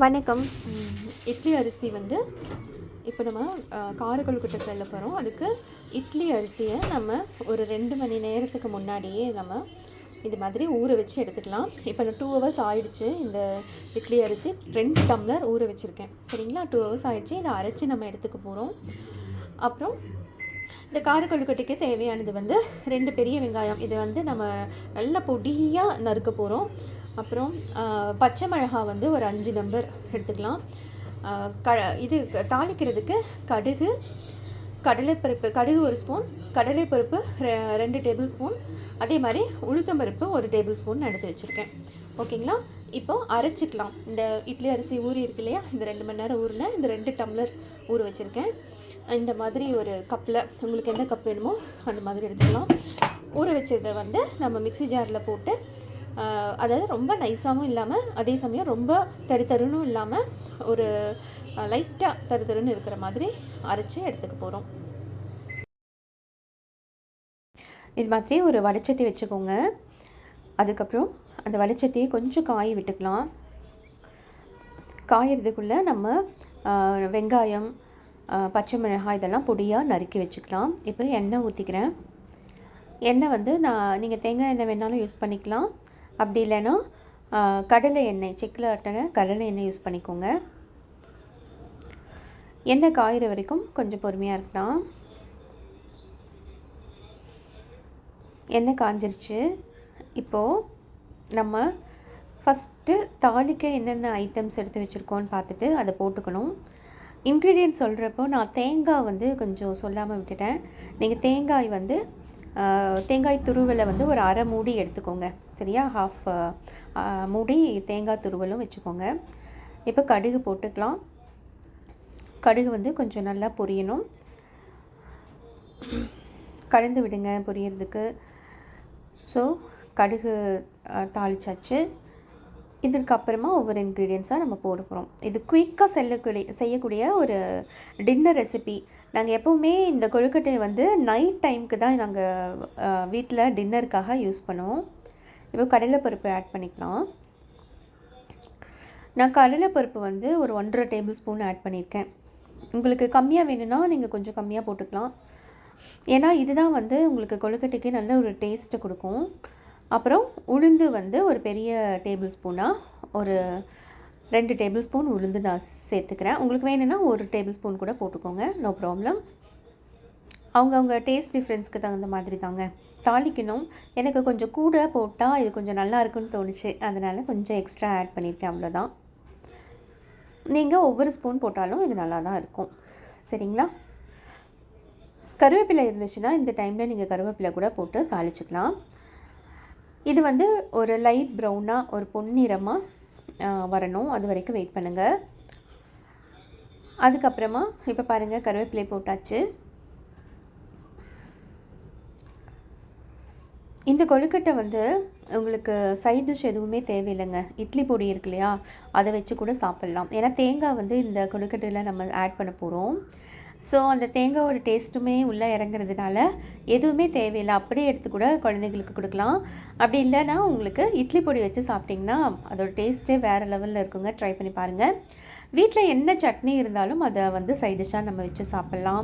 வணக்கம். இட்லி அரிசி வந்து இப்போ நம்ம காரக்கொழுக்கட்டை செல்ல போகிறோம் அதுக்கு இட்லி அரிசியை நம்ம ஒரு ரெண்டு மணி நேரத்துக்கு முன்னாடியே நம்ம இது மாதிரி ஊற வச்சு எடுத்துக்கலாம். இப்போ நான் டூ ஹவர்ஸ் ஆயிடுச்சு இந்த இட்லி அரிசி. ரெண்டு டம்ளர் ஊற வச்சுருக்கேன். சரிங்களா? டூ ஹவர்ஸ் ஆயிடுச்சு. இதை அரைச்சி நம்ம எடுத்துக்க போகிறோம் அப்புறம் இந்த காரக்கொழுக்கட்டைக்கு தேவையானது வந்து ரெண்டு பெரிய வெங்காயம். இதை வந்து நம்ம நல்லா பொடியாக நறுக்க போகிறோம் அப்புறம் பச்சை மிளகாய் வந்து ஒரு அஞ்சு நம்பர் எடுத்துக்கலாம். க இது தாளிக்கிறதுக்கு கடுகு கடலைப்பருப்பு கடுகு ஒரு ஸ்பூன் கடலைப்பருப்பு ரெ- ரெண்டு டேபிள் ஸ்பூன் அதே மாதிரி உளுத்தம்பருப்பு ஒரு டேபிள் ஸ்பூன் எடுத்து வச்சுருக்கேன். ஓகேங்களா இப்போ அரைச்சிக்கலாம். இந்த இட்லி அரிசி ஊறி இருக்கு இல்லையா? இந்த ரெண்டு மணி நேரம் ஊறின இந்த ரெண்டு டம்ளர் ஊற வச்சுருக்கேன். இந்த மாதிரி ஒரு கப்பில் உங்களுக்கு எந்த கப் வேணுமோ அந்த மாதிரி எடுத்துக்கலாம். ஊற வச்சதை வந்து நம்ம மிக்சி ஜாரில் போட்டு அதாவது ரொம்ப நைஸாகவும் இல்லாமல் அதே சமயம் ரொம்ப தரு தருன்னும் இல்லாமல் ஒரு லைட்டாக தரு தருன்னு இருக்கிற மாதிரி அரைச்சி எடுத்துக்க போகிறோம் இது மாதிரி ஒரு வடைச்சட்டி வச்சுக்கோங்க. அதுக்கப்புறம் அந்த வடைச்சட்டியை கொஞ்சம் காய விட்டுக்கலாம். காயறதுக்குள்ளே நம்ம வெங்காயம் பச்சை மிளகாய் இதெல்லாம் பொடியாக நறுக்கி வச்சுக்கலாம். இப்போ எண்ணெய் ஊற்றிக்கிறேன் எண்ணெய் வந்து நான் நீங்கள் தேங்காய் எண்ணெய் வேணாலும் யூஸ் பண்ணிக்கலாம். அப்படி இல்லைன்னா கடலை எண்ணெய் செக்கில் ஆட்டின கடலை எண்ணெய் யூஸ் பண்ணிக்கோங்க. எண்ணெய் காயிற வரைக்கும் கொஞ்சம் பொறுமையாக இருக்கலாம். எண்ணெய் காஞ்சிருச்சு. இப்போது நம்ம ஃபஸ்ட்டு தாளிக்க என்னென்ன ஐட்டம்ஸ் எடுத்து வச்சுருக்கோன்னு பார்த்துட்டு அதை போட்டுக்கணும். இன்க்ரீடியன்ட் சொல்கிறப்போ நான் தேங்காய் வந்து கொஞ்சம் சொல்லாமல் விட்டுட்டேன். நீங்கள் தேங்காய் வந்து தேங்காய் துருவலை வந்து ஒரு அரை மூடி எடுத்துக்கோங்க. சரியா? ஹாஃப் மூடி தேங்காய் துருவலும் வச்சுக்கோங்க. இப்போ கடுகு போட்டுக்கலாம். கடுகு வந்து கொஞ்சம் நல்லா பொரியணும். கலந்து விடுங்க பொரியறதுக்கு. ஸோ கடுகு தாளிச்சாச்சு. இதற்கு அப்புறமா ஒவ்வொரு இன்க்ரீடியன்ஸாக நம்ம போட போகிறோம் இது குயிக்காக செல்லக்கூடிய செய்யக்கூடிய ஒரு டின்னர் ரெசிபி நாங்கள் எப்போவுமே இந்த கொழுக்கட்டையை வந்து நைட் டைமுக்கு தான் நாங்கள் வீட்டில் டின்னருக்காக யூஸ் பண்ணுவோம். இப்போ கடலைப்பருப்பு ஆட் பண்ணிக்கலாம். நான் கடலைப்பருப்பு வந்து ஒரு ஒன்றரை டேபிள் ஸ்பூன் ஆட் பண்ணியிருக்கேன். உங்களுக்கு கம்மியாக வேணும்னா நீங்கள் கொஞ்சம் கம்மியாக போட்டுக்கலாம். ஏன்னா இதுதான் வந்து உங்களுக்கு கொழுக்கட்டைக்கு நல்ல ஒரு டேஸ்ட்டை கொடுக்கும். அப்புறம் உளுந்து வந்து ஒரு பெரிய டேபிள் ஸ்பூனாக ஒரு ரெண்டு டேபிள் ஸ்பூன் உளுந்து நான் சேர்த்துக்கிறேன். உங்களுக்கு வேணும்னா ஒரு டேபிள் ஸ்பூன் கூட போட்டுக்கோங்க நோ ப்ராப்ளம் அவங்கவுங்க டேஸ்ட் டிஃப்ரென்ஸ்க்கு தகுந்த மாதிரி தாங்க. தாளிக்கணும். எனக்கு கொஞ்சம் கூட போட்டால் இது கொஞ்சம் நல்லா இருக்குன்னு தோணுச்சு. அதனால் கொஞ்சம் எக்ஸ்ட்ரா ஆட் பண்ணியிருக்கேன் அவ்வளோதான் நீங்கள் ஒவ்வொரு ஸ்பூன் போட்டாலும் இது நல்லா தான் இருக்கும். சரிங்களா? கருவேப்பிலை இருந்துச்சுன்னா இந்த டைமில் நீங்கள் கருவேப்பிலை கூட போட்டு தாளிச்சுக்கலாம். இது வந்து ஒரு லைட் ப்ரௌனாக ஒரு பொன்னிறமாக வரணும். அது வரைக்கும் வெயிட் பண்ணுங்கள் அதுக்கப்புறமா இப்போ பாருங்கள் கருவேப்பிலை போட்டாச்சு. இந்த கொழுக்கட்டை வந்து உங்களுக்கு சைட் டிஷ் எதுவுமே தேவையில்லைங்க. இட்லி பொடி இருக்கு இல்லையா? அதை வச்சு கூட சாப்பிட்லாம். ஏன்னா தேங்காய் வந்து இந்த கொழுக்கட்டையில் நம்ம ஆட் பண்ண போகிறோம் ஸோ அந்த தேங்காயோட டேஸ்ட்டுமே உள்ளே இறங்குறதுனால எதுவுமே தேவையில்லை. அப்படியே எடுத்து கூட குழந்தைங்களுக்கு கொடுக்கலாம். அப்படி இல்லைன்னா உங்களுக்கு இட்லி பொடி வச்சு சாப்பிட்டிங்கன்னா அதோட டேஸ்ட்டே வேறு லெவலில் இருக்குங்க. ட்ரை பண்ணி பாருங்கள் வீட்டில் என்ன சட்னி இருந்தாலும் அதை வந்து சைட் டிஷ்ஷாக நம்ம வச்சு சாப்பிட்லாம்.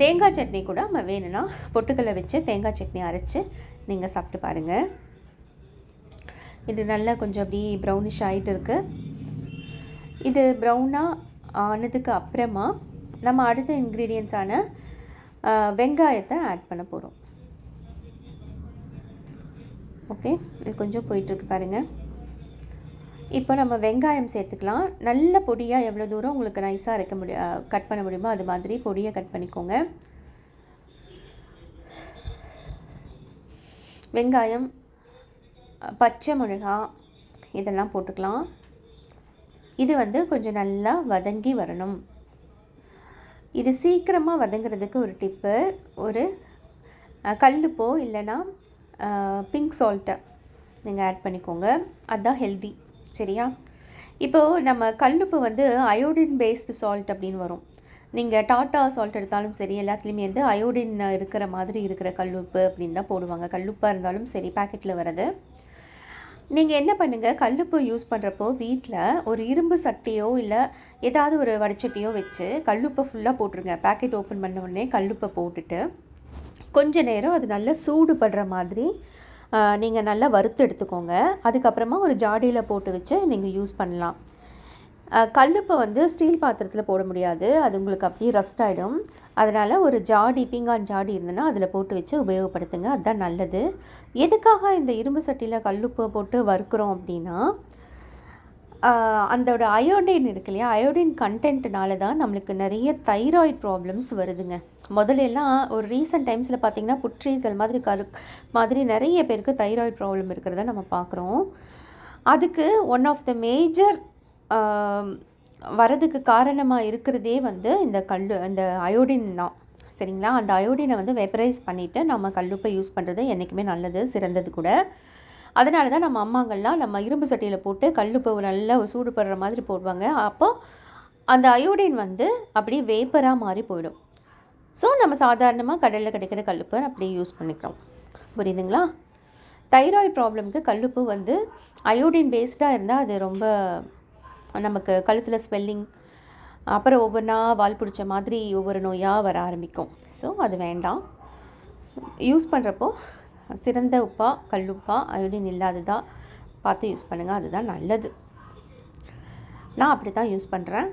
தேங்காய் சட்னி கூட நம்ம வேணும்னா பொட்டுக்கல்லை வச்சு தேங்காய் சட்னி அரைச்சி நீங்கள் சாப்பிட்டு பாருங்கள் இது நல்லா கொஞ்சம் அப்படி ப்ரௌனிஷ் ஆகிட்டு இருக்குது இது ப்ரௌனாக ஆனதுக்கு அப்புறமா நம்ம அடுத்த இன்க்ரீடியன்ஸான வெங்காயத்தை ஆட் பண்ண போகிறோம் ஓகே இது கொஞ்சம் போயிட்டுருக்கு பாருங்கள் இப்போ நம்ம வெங்காயம் சேர்த்துக்கலாம். நல்ல பொடியாக எவ்வளோ தூரம் உங்களுக்கு நைஸாக அரைக்க முடியும் கட் பண்ண முடியுமோ அது மாதிரி பொடியை கட் பண்ணிக்கோங்க. வெங்காயம் பச்சை மிளகா இதெல்லாம் போட்டுக்கலாம். இது வந்து கொஞ்சம் நல்லா வதங்கி வரணும். இது சீக்கிரமாக வதங்குறதுக்கு ஒரு டிப்பு. ஒரு கல்லுப்போ இல்லைன்னா பிங்க் சால்ட்டை நீங்கள் ஆட் பண்ணிக்கோங்க. அதுதான் ஹெல்தி சரியா? இப்போது நம்ம கல்லுப்பு வந்து அயோடின் பேஸ்டு சால்ட் அப்படின்னு வரும். நீங்கள் டாட்டா சால்ட் எடுத்தாலும் சரி எல்லாத்துலேயுமே வந்து அயோடின் இருக்கிற மாதிரி இருக்கிற கல்லுப்பு அப்படின்னு தான் போடுவாங்க. கல்லுப்பாக இருந்தாலும் சரி பாக்கெட்டில் வரது நீங்கள் என்ன பண்ணுங்கள் கல்லுப்பு யூஸ் பண்ணுறப்போ வீட்டில் ஒரு இரும்பு சட்டியோ இல்லை ஏதாவது ஒரு வடிச்சட்டியோ வச்சு கல்லுப்பை ஃபுல்லாக போட்டுருங்க. பேக்கெட் ஓப்பன் பண்ண உடனே கல்லுப்பை போட்டுட்டு கொஞ்ச நேரம் அது நல்லா சூடு படுற மாதிரி நீங்கள் நல்லா வறுத்து எடுத்துக்கோங்க. அதுக்கப்புறமா ஒரு ஜாடியில் போட்டு வச்சு நீங்கள் யூஸ் பண்ணலாம். கல்லுப்பை வந்து ஸ்டீல் பாத்திரத்தில் போட முடியாது. அது உங்களுக்கு அப்படியே ரஸ்ட் ஆகிடும் அதனால் ஒரு ஜாடி பீங்கான் ஜாடி இருந்ததுன்னா அதில் போட்டு வச்சு உபயோகப்படுத்துங்க. அதுதான் நல்லது. எதுக்காக இந்த இரும்பு சட்டியில் கல்லுப்பை போட்டு வறுக்கிறோம் அப்படின்னா அந்தோட அயோடின் இருக்கு இல்லையா? அயோடின் கண்டென்ட்னால தான் நம்மளுக்கு நிறைய தைராய்ட் ப்ராப்ளம்ஸ் வருதுங்க. முதலெல்லாம் ஒரு ரீசெண்ட் டைம்ஸில் பார்த்திங்கன்னா புற்றீசல் மாதிரி கரு மாதிரி நிறைய பேருக்கு தைராய்ட் ப்ராப்ளம் இருக்கிறத நம்ம பார்க்குறோம் அதுக்கு ஒன் ஆஃப் த மேஜர் வரதுக்கு காரணமாக இருக்கிறதே வந்து இந்த கல் இந்த அயோடின் தான். சரிங்களா? அந்த அயோடினை வந்து வெப்பரைஸ் பண்ணிவிட்டு நம்ம கல்லுப்பை யூஸ் பண்ணுறது என்றைக்குமே நல்லது சிறந்தது கூட. அதனால தான் நம்ம அம்மாங்கள்லாம் நம்ம இரும்பு சட்டியில் போட்டு கல்லுப்பை நல்லா சூடுபடுற மாதிரி போடுவாங்க. அப்போது அந்த அயோடின் வந்து அப்படியே வேப்பராக மாறி போயிடும். ஸோ நம்ம சாதாரணமாக கடலில் கிடைக்கிற கல்லுப்பை அப்படியே யூஸ் பண்ணிக்கிறோம். புரியுதுங்களா? தைராய்டு ப்ராப்ளம்க்கு கல்லுப்பு வந்து அயோடின் பேஸ்டாக இருந்தால் அது ரொம்ப நமக்கு கழுத்தில் ஸ்வெல்லிங் அப்புறம் ஒவ்வொன்றா வால் பிடிச்ச மாதிரி ஒவ்வொரு நோயாக வர ஆரம்பிக்கும். ஸோ அது வேண்டாம். யூஸ் பண்ணுறப்போ சிறந்த உப்பா கல்லுப்பா அயோடின் இல்லாததா பார்த்து யூஸ் பண்ணுங்கள் அதுதான் நல்லது. நான் அப்படி தான் யூஸ் பண்ணுறேன்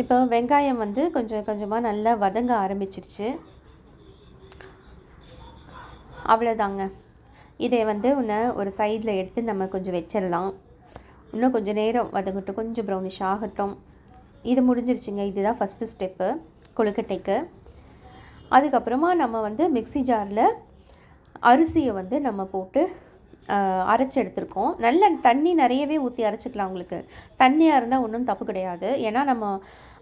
இப்போ வெங்காயம் வந்து கொஞ்சம் கொஞ்சமாக நல்லா வதங்க ஆரம்பிச்சிருச்சு. அவ்வளோதாங்க இதை வந்து உன்னை ஒரு சைடில் எடுத்து நம்ம கொஞ்சம் வச்சிடலாம். இன்னும் கொஞ்சம் நேரம் வதங்கட்டும். கொஞ்சம் ப்ரௌனிஷ் ஆகட்டும். இது முடிஞ்சிருச்சுங்க. இதுதான் ஃபஸ்ட்டு ஸ்டெப்பு கொழுக்கட்டைக்கு. அதுக்கப்புறமா நம்ம வந்து மிக்சி ஜாரில் அரிசியை வந்து நம்ம போட்டு அரைச்சி எடுத்துருக்கோம். நல்ல தண்ணி நிறையவே ஊற்றி அரைச்சிக்கலாம் உங்களுக்கு. தண்ணியாக இருந்தால் ஒன்றும் தப்பு கிடையாது. ஏன்னா நம்ம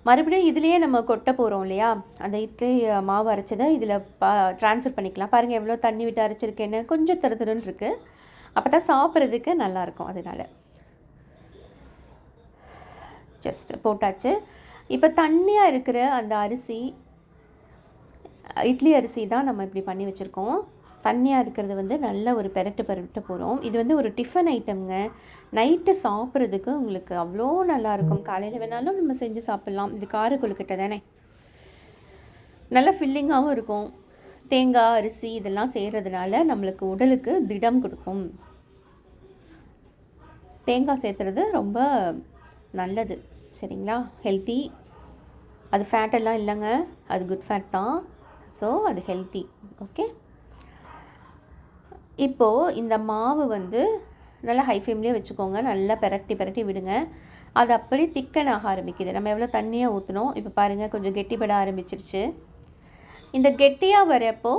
மறுபடியும் இதுலேயே நம்ம கொட்ட போகிறோம் இல்லையா? அந்த இட்லி மாவு அரைச்சதை இதில் பா ட்ரான்ஸ்ஃபர் பண்ணிக்கலாம். பாருங்கள் எவ்வளோ தண்ணி விட்டு அரைச்சிருக்கேன்னு. கொஞ்சம் தரு தருன்னு இருக்குது அப்போ தான் சாப்பிட்றதுக்கு நல்லாயிருக்கும் அதனால். ஜஸ்ட் போட்டாச்சு. இப்போ தண்ணியாக இருக்கிற அந்த அரிசி இட்லி அரிசி தான் நம்ம இப்படி பண்ணி வச்சுருக்கோம். தண்ணியாக இருக்கிறது வந்து நல்ல ஒரு பெரட்டு பெரட்டு போகிறோம் இது வந்து ஒரு டிஃபன் ஐட்டம்ங்க நைட்டு சாப்பிட்றதுக்கு உங்களுக்கு அவ்வளோ நல்லாயிருக்கும் காலையில் வேணாலும் நம்ம செஞ்சு சாப்பிட்லாம். இது கார கொழுக்கட்டை தானே. நல்லா ஃபில்லிங்காகவும் இருக்கும். தேங்காய் அரிசி இதெல்லாம் செய்கிறதுனால நம்மளுக்கு உடலுக்கு திடம் கொடுக்கும். தேங்காய் சேர்த்துறது ரொம்ப நல்லது. சரிங்களா? ஹெல்த்தி அது ஃபேட்டெல்லாம் இல்லைங்க. அது குட் ஃபேட் தான். ஸோ அது ஹெல்த்தி ஓகே இப்போது இந்த மாவு வந்து நல்லா ஹை ஃப்ளேம்லேயே வச்சுக்கோங்க. நல்லா பெரட்டி பெரட்டி விடுங்க. அது அப்படி திக்கன் ஆக ஆரம்பிக்குது. நம்ம எவ்வளோ தண்ணியாக ஊற்றணும் இப்போ பாருங்கள் கொஞ்சம் கெட்டிப்பட ஆரம்பிச்சிருச்சு. இந்த கெட்டியாக வரப்போ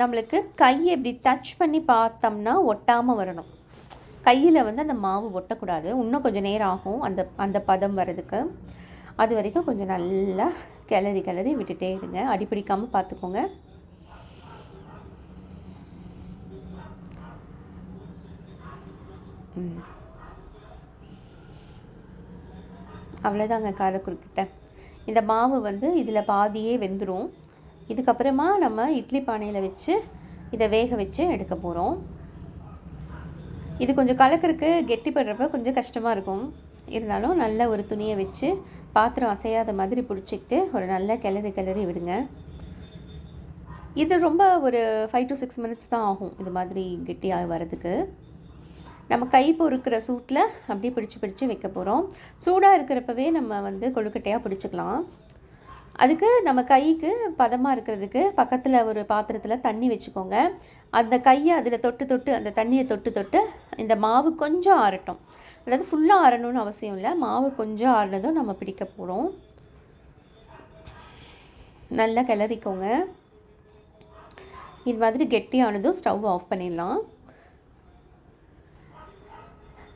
நம்மளுக்கு கையை இப்படி டச் பண்ணி பார்த்தோம்னா ஒட்டாமல் வரணும். கையில் வந்து அந்த மாவு ஒட்டக்கூடாது. இன்னும் கொஞ்சம் நேரம் ஆகும் அந்த அந்த பதம் வர்றதுக்கு. அது வரைக்கும் கொஞ்சம் நல்லா கிளறி கிளறி விட்டுட்டே இருங்க. அடிப்பிடிக்காமல் பார்த்துக்கோங்க. அவ்வளோதாங்க காரக்குறுக்கிட்ட இந்த மாவு வந்து இதில் பாதியே வெந்துடும் இதுக்கப்புறமா நம்ம இட்லி பானையில் வச்சு இதை வேக வச்சு எடுக்க போகிறோம் இது கொஞ்சம் கலக்கிறதுக்கு கெட்டிப்படுறப்ப கொஞ்சம் கஷ்டமாக இருக்கும். இருந்தாலும் நல்ல ஒரு துணியை வச்சு பாத்திரம் அசையாத மாதிரி பிடிச்சிக்கிட்டு ஒரு நல்ல கிளறி கிளறி விடுங்க. இது ரொம்ப ஒரு ஃபைவ் டு சிக்ஸ் மினிட்ஸ் தான் ஆகும். இது மாதிரி கெட்டியாக வரதுக்கு நம்ம கை பொறுக்கிற சூட்டில் அப்படியே பிடிச்சி பிடிச்சி வைக்க போகிறோம் சூடாக இருக்கிறப்பவே நம்ம வந்து கொழுக்கட்டையாக பிடிச்சிக்கலாம். அதுக்கு நம்ம கைக்கு பதமாக இருக்கிறதுக்கு பக்கத்தில் ஒரு பாத்திரத்தில் தண்ணி வச்சுக்கோங்க. அந்த கையை அதில் தொட்டு தொட்டு அந்த தண்ணியை தொட்டு தொட்டு இந்த மாவு கொஞ்சம் ஆறட்டும். அதாவது ஃபுல்லாக ஆறணும்னு அவசியம் இல்லை. மாவு கொஞ்சம் ஆறினதும் நம்ம பிடிக்க போகிறோம் நல்லா கிளறிக்கோங்க. இது மாதிரி கெட்டியானதும் ஸ்டவ் ஆஃப் பண்ணிடலாம்.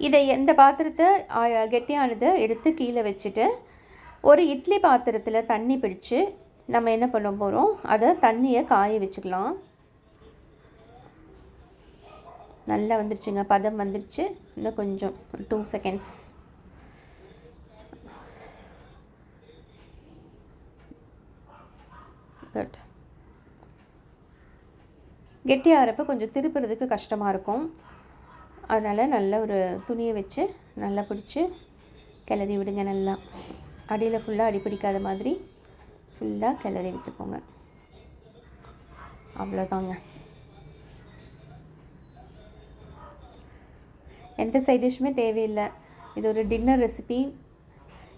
இதை எந்த பாத்திரத்தை கெட்டியானதை எடுத்து கீழே வச்சுட்டு ஒரு இட்லி பாத்திரத்தில் தண்ணி பிடிச்சு நம்ம என்ன பண்ண போகிறோம் அதை தண்ணியை காய வச்சுக்கலாம். நல்லா வந்துருச்சுங்க. பதம் வந்துருச்சு. இன்னும் கொஞ்சம் டூ செகண்ட்ஸ் குட் கெட்டியாகிறப்ப கொஞ்சம் திருப்புறதுக்கு கஷ்டமாக இருக்கும். அதனால் நல்ல ஒரு துணியை வச்சு நல்லா பிடிச்சி கிளறி விடுங்க நல்லா. அடியில் ஃபுல்லாக அடி பிடிக்காத மாதிரி ஃபுல்லாக கிளறி விட்டுக்கோங்க. அவ்வளோதாங்க எந்த சைட் டிஷ்ஷுமே தேவையில்லை. இது ஒரு டின்னர் ரெசிபி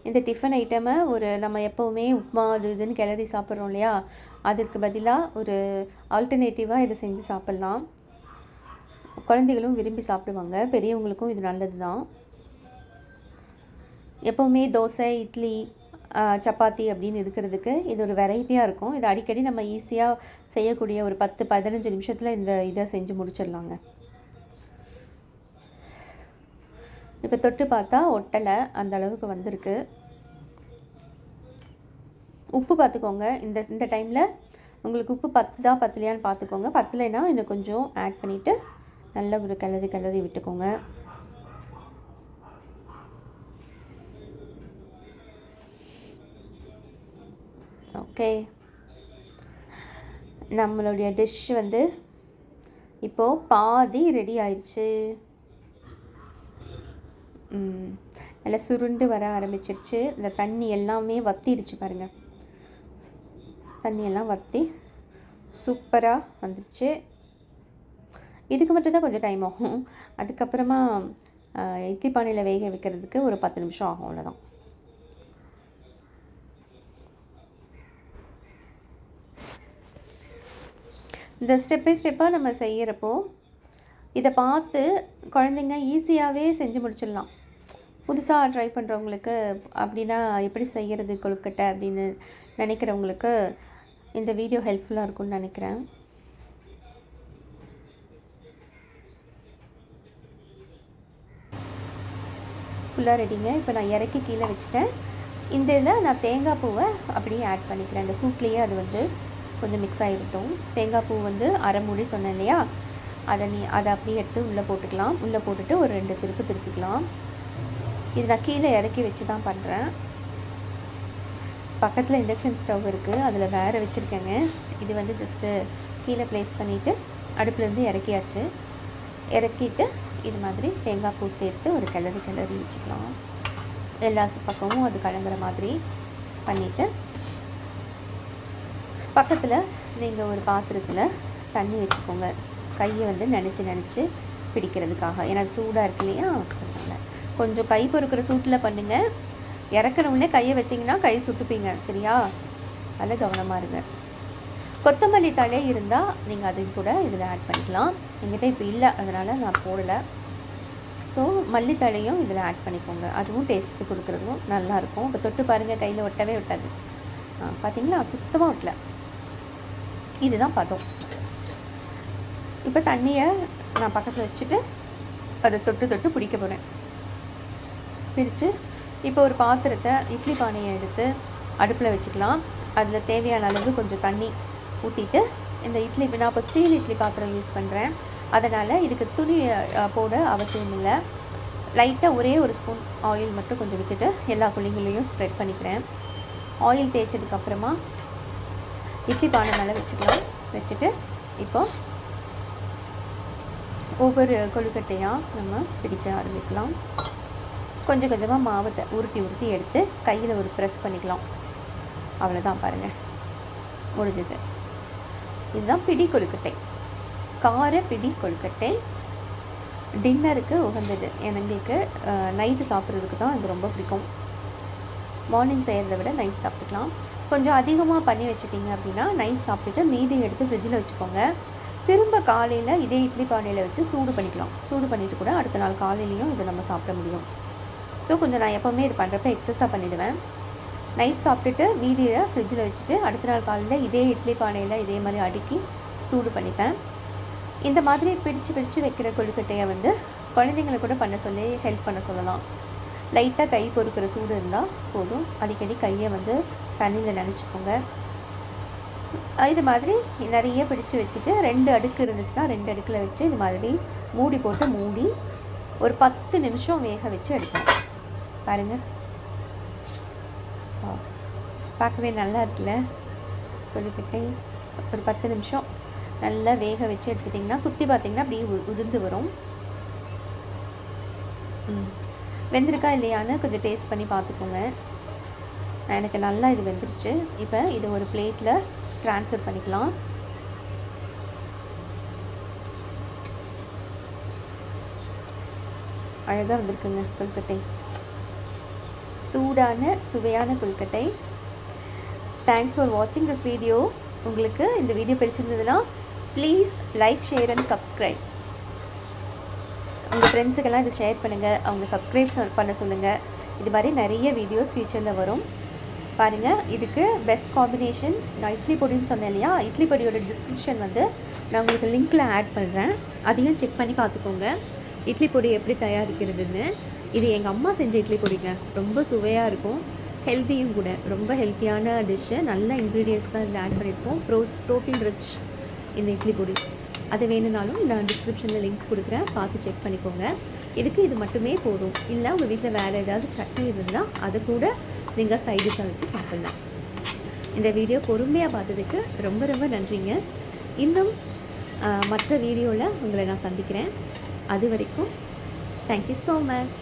இந்த டிஃபன் ஐட்டமை ஒரு நம்ம எப்போவுமே உப்புமா அது இதுன்னு கிளறி சாப்பிட்றோம் இல்லையா? அதற்கு பதிலாக ஒரு ஆல்டர்னேட்டிவாக இதை செஞ்சு சாப்பிட்லாம். குழந்தைகளும் விரும்பி சாப்பிடுவாங்க. பெரியவங்களுக்கும் இது நல்லது தான் எப்போவுமே தோசை இட்லி சப்பாத்தி அப்படின்னு இருக்கிறதுக்கு இது ஒரு வெரைட்டியாக இருக்கும். இது அடிக்கடி நம்ம ஈஸியாக செய்யக்கூடிய ஒரு பத்து பதினஞ்சு நிமிஷத்தில் இந்த இதை செஞ்சு முடிச்சிடலாங்க. இப்போ தொட்டு பார்த்தா ஒட்டலை அந்த அளவுக்கு வந்திருக்கு. உப்பு பார்த்துக்கோங்க. இந்த இந்த டைமில் உங்களுக்கு உப்பு பத்துதா பத்தலையான்னு பார்த்துக்கோங்க. பத்தலைன்னா இன்னும் கொஞ்சம் ஆட் பண்ணிவிட்டு நல்ல ஒரு கிளறி கிளறி விட்டுக்கோங்க. ஓகே நம்மளுடைய டிஷ் வந்து இப்போது பாதி ரெடி ஆயிடுச்சு. நல்லா சுருண்டு வர ஆரம்பிச்சிருச்சு. இந்த தண்ணி எல்லாமே வத்திருச்சு பாருங்கள் தண்ணியெல்லாம் வற்றி சூப்பராக வந்துடுச்சு இதுக்கு மட்டும்தான் கொஞ்சம் டைம் ஆகும். அதுக்கப்புறமா இட்லி பானையில் வேக வைக்கிறதுக்கு ஒரு பத்து நிமிஷம் ஆகும் அவ்வளோதான் இந்த ஸ்டெப் பை ஸ்டெப்பாக நம்ம செய்கிறப்போ இதை பார்த்து குழந்தைங்க ஈஸியாகவே செஞ்சு முடிச்சிடலாம். புதுசாக ட்ரை பண்ணுறவங்களுக்கு அப்படின்னா எப்படி செய்கிறது கொழுக்கட்டை அப்படின்னு நினைக்கிறவங்களுக்கு இந்த வீடியோ ஹெல்ப்ஃபுல்லாக இருக்கும்னு நினைக்கிறேன். ஃபுல்லாக ரெடிங்க இப்போ நான் இறக்கி கீழே வச்சுட்டேன். இந்த இதில் நான் தேங்காய் பூவை அப்படியே ஆட் பண்ணிக்கிறேன். இந்த சூப்லேயே அது வந்து கொஞ்சம் மிக்ஸ் ஆகிருக்கட்டும் தேங்காய் பூ வந்து அரை மூடி சொன்னேன் இல்லையா? அதை நீ அதை அப்படியே எடுத்து உள்ளே போட்டுக்கலாம். உள்ளே போட்டுட்டு ஒரு ரெண்டு திருப்பு திருப்பிக்கலாம். இது நான் கீழே இறக்கி வச்சு தான் பண்ணுறேன் பக்கத்தில் இண்டக்ஷன் ஸ்டவ் இருக்குது அதில் வேறு வச்சுருக்கேங்க. இது வந்து ஜஸ்ட்டு கீழே ப்ளேஸ் பண்ணிவிட்டு அடுப்புலேருந்து இறக்கியாச்சு. இறக்கிட்டு இது மாதிரி தேங்காய் பூ சேர்த்து ஒரு கிளறி கிளறி விட்டுக்கலாம் எல்லா பக்கமும் அது கலங்குற மாதிரி பண்ணிவிட்டு பக்கத்தில் நீங்கள் ஒரு பாத்திரத்தில் தண்ணி வச்சுக்கோங்க. கையை வந்து நினச்சி நினச்சி பிடிக்கிறதுக்காக. ஏன்னா சூடாக இருக்கு இல்லையா? கொஞ்சம் கை பொறுக்கிற சூட்டில் பண்ணுங்கள் இறக்குறவுடனே கையை வச்சிங்கன்னா கை சுட்டுப்பீங்க. சரியா? அதில் கவனமாக இருங்க. கொத்தமல்லி தழை இருந்தால் நீங்கள் அதையும் கூட இதில் ஆட் பண்ணிக்கலாம். என்கிட்ட இப்போ இல்லை அதனால் நான் போடலை. ஸோ மல்லித்தழையும் இதில் ஆட் பண்ணிக்கோங்க. அதுவும் டேஸ்ட்டு கொடுக்குறதும் நல்லாயிருக்கும் இப்போ தொட்டு பாருங்கள் கையில் ஒட்டவே ஒட்டாது. பார்த்தீங்களா சுத்தமாக ஒட்டல. இதுதான் பதம். இப்போ தண்ணியை நான் பக்கத்தில் வச்சுட்டு அதை தொட்டு தொட்டு பிடிக்க போகிறேன் பிரித்து இப்போ ஒரு பாத்திரத்தை இட்லி பானையை எடுத்து அடுப்பில் வச்சுக்கலாம். அதில் தேவையான அளவு கொஞ்சம் தண்ணி ஊற்றிட்டு இந்த இட்லி நான் இப்போ ஸ்டீல் இட்லி பாத்திரம் யூஸ் பண்ணுறேன் அதனால் இதுக்கு துணி போட அவசியம் இல்லை. லைட்டாக ஒரே ஒரு ஸ்பூன் ஆயில் மட்டும் கொஞ்சம் விட்டுட்டு எல்லா குழிகளையும் ஸ்ப்ரெட் பண்ணிக்கிறேன். ஆயில் தேய்ச்சதுக்கப்புறமா இட்லி பானை மேலே வச்சுக்கலாம். வச்சுட்டு இப்போ ஒவ்வொரு கொழுக்கட்டையாக நம்ம பிடிக்க ஆரம்பிக்கலாம். கொஞ்சம் கொஞ்சமாக மாவத்தை உருட்டி உருட்டி எடுத்து கையில் ஒரு ப்ரெஸ் பண்ணிக்கலாம். அவ்வளோதான் பாருங்கள் முடிஞ்சது. இதுதான் பிடி கொழுக்கட்டை. கார பிடி கொழுக்கட்டை டின்னருக்கு உகந்தது. எங்களுக்கு நைட்டு சாப்பிட்றதுக்கு தான் இது ரொம்ப பிடிக்கும். மார்னிங் செய்கிறத விட நைட் சாப்பிட்டுக்கலாம். கொஞ்சம் அதிகமாக பண்ணி வச்சிட்டிங்க அப்படின்னா நைட் சாப்பிட்டுட்டு மீதி எடுத்து ஃப்ரிட்ஜில் வச்சுக்கோங்க. திரும்ப காலையில் இதே இட்லி பானையில் வச்சு சூடு பண்ணிக்கலாம். சூடு பண்ணிவிட்டு கூட அடுத்த நாள் காலையிலையும் இதை நம்ம சாப்பிட முடியும். ஸோ கொஞ்சம் நான் எப்போவுமே இது பண்ணுறப்ப எக்ஸஸாக பண்ணிவிடுவேன் நைட் சாப்பிட்டுட்டு வீதியில் ஃப்ரிட்ஜில் வச்சுட்டு அடுத்த நாள் காலையில் இதே இட்லி பானையில் இதே மாதிரி அடுக்கி சூடு பண்ணிப்பேன். இந்த மாதிரி பிடிச்சு பிடிச்சு வைக்கிற கொழுக்கட்டையை வந்து குழந்தைங்களை கூட பண்ண சொல்லி ஹெல்ப் பண்ண சொல்லலாம். லைட்டாக கை பொறுக்கிற சூடு இருந்தால் போதும். அடிக்கடி கையை வந்து தண்ணியில் நினச்சிக்கோங்க. இது மாதிரி நிறைய பிடிச்சு வச்சுட்டு ரெண்டு அடுக்கு இருந்துச்சுன்னா ரெண்டு அடுக்கில் வச்சு இது மாதிரி மூடி போட்டு மூடி ஒரு பத்து நிமிஷம் வேக வச்சு எடுக்கணும் பாருங்கள் பார்க்கவே நல்லா இருக்குல்ல? கொதிக்கட்டை ஒரு பத்து நிமிஷம் நல்லா வேக வச்சு எடுத்துக்கிட்டிங்கன்னா குத்தி பார்த்தீங்கன்னா அப்படியே உ- உதிர்ந்து வரும். ம். வெந்திருக்கா இல்லையான்னு கொஞ்சம் டேஸ்ட் பண்ணி பார்த்துக்கோங்க. எனக்கு நல்லா இது வெந்துருச்சு. இப்போ இது ஒரு பிளேட்டில் ட்ரான்ஸ்ஃபர் பண்ணிக்கலாம். அழகாக வந்திருக்குங்க கொழுக்கட்டை. சூடான சுவையான கொழுக்கட்டை. தேங்க்ஸ் ஃபார் வாட்சிங் திஸ் வீடியோ உங்களுக்கு இந்த வீடியோ பிடிச்சிருந்ததுன்னா please like share and subscribe உங்கள் ஃப்ரெண்ட்ஸுக்கெல்லாம் இதை ஷேர் பண்ணுங்கள் அவங்க சப்ஸ்கிரைப் பண்ண சொல்லுங்கள் இது மாதிரி நிறைய வீடியோஸ் ஃபியூச்சரில் வரும். பாருங்கள் இதுக்கு பெஸ்ட் காம்பினேஷன் நான் இட்லி பொடின்னு சொன்னேன் இல்லையா? இட்லி பொடியோட டிஸ்கிரிப்ஷன் வந்து நான் உங்களுக்கு லிங்க்கில் ஆட் பண்ணுறேன் அதையும் செக் பண்ணி பார்த்துக்கோங்க. இட்லி பொடி எப்படி தயாரிக்கிறதுன்னு. இது எங்கள் அம்மா செஞ்ச இட்லி பொடிங்க. ரொம்ப சுவையாக இருக்கும். ஹெல்த்தியும் கூட. ரொம்ப ஹெல்த்தியான டிஷ்ஷு நல்ல இன்க்ரீடியன்ஸ் தான் இதில் ஆட் பண்ணியிருக்கோம் ப்ரோ ப்ரோட்டீன் ரிச் இந்த இட்லி பொடி. அது வேணும்னாலும் நான் டிஸ்கிரிப்ஷனில் லிங்க் கொடுக்குறேன். பார்த்து செக் பண்ணிக்கோங்க. இதுக்கு இது மட்டுமே போதும். இல்லை உங்கள் வீட்டில் வேறு ஏதாவது சட்னி இருந்தால் அதை கூட நீங்கள் சைட் டிஷ்ஷாக வச்சு சாப்பிட்லாம். இந்த வீடியோ பொறுமையாக பார்த்ததுக்கு ரொம்ப ரொம்ப நன்றிங்க. இன்னும் மற்ற வீடியோவில் உங்களை நான் சந்திக்கிறேன். அது வரைக்கும் தேங்க்யூ ஸோ மச்